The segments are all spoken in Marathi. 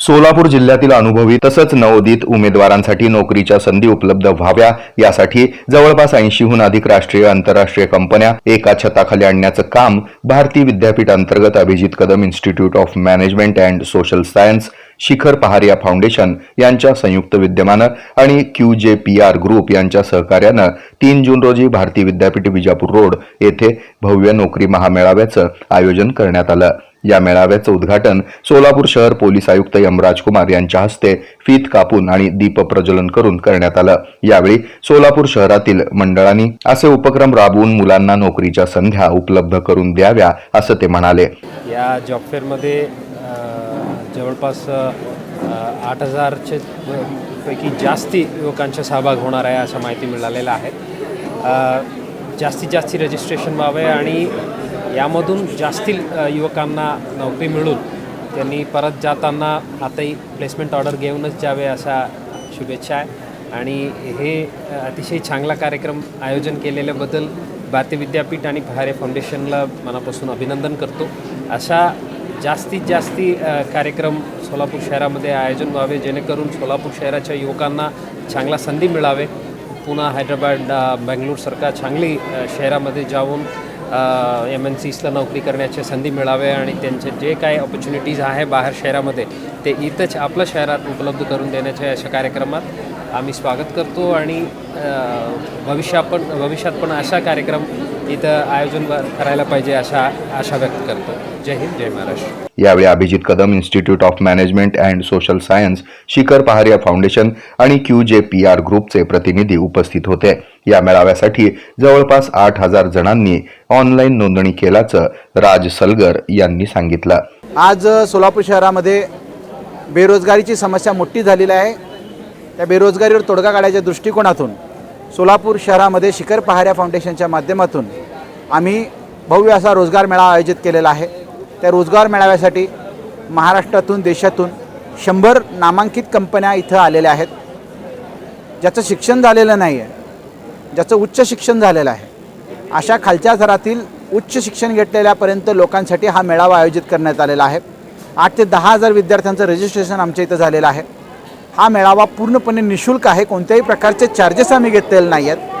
सोलापूर जिल्ह्यातील अनुभवी तसंच नवोदित उमेदवारांसाठी नोकरीच्या संधी उपलब्ध व्हाव्या यासाठी जवळपास ऐंशीहून अधिक राष्ट्रीय आंतरराष्ट्रीय कंपन्या एका छताखाली आणण्याचं काम भारती विद्यापीठ अंतर्गत Abhijit Kadam institute of management and social science Shikhar Paharia foundation यांच्या संयुक्त विद्यमानं आणि Q J P R group यांच्या सहकार्यानं तीन जून रोजी भारतीय विद्यापीठ विजापूर रोड येथे भव्य नोकरी महामेळाव्याचं आयोजन करण्यात आलं. या मेळाव्याचं उद्घाटन सोलापूर शहर पोलीस आयुक्त यमराज कुमार यांच्या हस्ते फीत कापून आणि दीप प्रज्वलन करून करण्यात आलं. यावेळी सोलापूर शहरातील मंडळांनी असे उपक्रम राबवून मुलांना नोकरीच्या संध्या उपलब्ध करून द्याव्या असं ते म्हणाले. या जॉब फेअरमध्ये जवळपास आठ हजारचे पैकी जास्ती युवकांचा सहभाग होणार आहे असं माहिती मिळालेलं आहे. जास्तीत जास्त रजिस्ट्रेशन व्हावे आणि यामधून जास्ती युवकांना नोकरी मिळून त्यांनी परत जाताना आताही प्लेसमेंट ऑर्डर घेऊनच जावे अशा शुभेच्छा आहे. आणि हे अतिशय चांगला कार्यक्रम आयोजन केलेल्याबद्दल भारतीय विद्यापीठ आणि भारे फाउंडेशनला मनापासून अभिनंदन करतो. अशा जास्तीत जास्ती कार्यक्रम सोलापूर शहरामध्ये आयोजन व्हावे जेणेकरून सोलापूर शहराच्या युवकांना चांगला संधी मिळावे. पुन्हा हैदराबाद अ, बेंगलोरसारख्या चांगली शहरामध्ये जाऊन एम एन सीसला नोकरी करण्याची संधी मिळावे आणि त्यांचे जे काय ऑपॉर्च्युनिटीज आहे बाहेर शहरामध्ये ते इथंच आपल्या शहरात उपलब्ध करून देण्याच्या अशा कार्यक्रमात आम्ही स्वागत करतो आणि भविष्या पण भविष्यात पण अशा कार्यक्रम इथं आयोजन करायला पाहिजे अशा आशा व्यक्त करतो. जय हिंद जय महाराष्ट्र. यावेळी Abhijit Kadam institute of management and social science Shikhar Paharia foundation आणि क्यू जे पी आर ग्रुपचे प्रतिनिधी उपस्थित होते. या मेळाव्यासाठी जवळपास आठ हजार जणांनी ऑनलाईन नोंदणी केल्याचं राज सलगर यांनी सांगितलं. आज सोलापूर शहरामध्ये बेरोजगारीची समस्या मोठी झालेली आहे. त्या बेरोजगारीवर तोडगा काढायच्या दृष्टिकोनातून सोलापूर शहरामध्ये शिखर पहाऱ्या फाउंडेशनच्या माध्यमातून आम्ही भव्य असा रोजगार मेळावा आयोजित केलेला आहे. त्या रोजगार मेळाव्यासाठी महाराष्ट्रातून देशातून शंभर नामांकित कंपन्या इथं आलेल्या आहेत. ज्याचं शिक्षण झालेलं नाही आहे ज्याचं उच्च शिक्षण झालेलं आहे अशा खालच्या थरातील उच्च शिक्षण घेतलेल्यापर्यंत लोकांसाठी हा मेळावा आयोजित करण्यात आलेला आहे. आठ ते दहा हजार विद्यार्थ्यांचं रजिस्ट्रेशन आमच्या इथं झालेलं आहे. हा मेळावा पूर्णपणे निशुल्क आहे. कोणत्याही प्रकारचे चार्जेस आम्ही घेतलेले नाही आहेत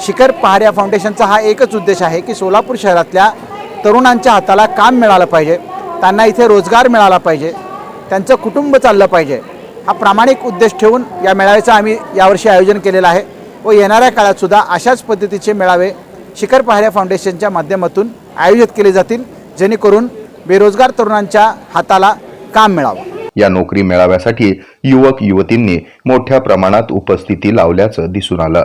शिखर पहाऱ्या फाउंडेशनचा हा एकच उद्देश आहे की सोलापूर शहरातल्या तरुणांच्या हाताला काम मिळालं पाहिजे त्यांना इथे रोजगार मिळाला पाहिजे त्यांचं कुटुंब चाललं पाहिजे. हा प्रामाणिक उद्देश ठेवून या मेळाव्याचं आम्ही यावर्षी आयोजन केलेलं आहे व येणाऱ्या काळातसुद्धा अशाच पद्धतीचे मेळावे शिखर पहाऱ्या फाउंडेशनच्या माध्यमातून आयोजित केले जातील जेणेकरून बेरोजगार तरुणांच्या हाताला काम मिळावं. या नोकरी मेळाव्यासाठी युवक युवतींनी मोठ्या प्रमाणात उपस्थिती लावल्याचं दिसून आलं.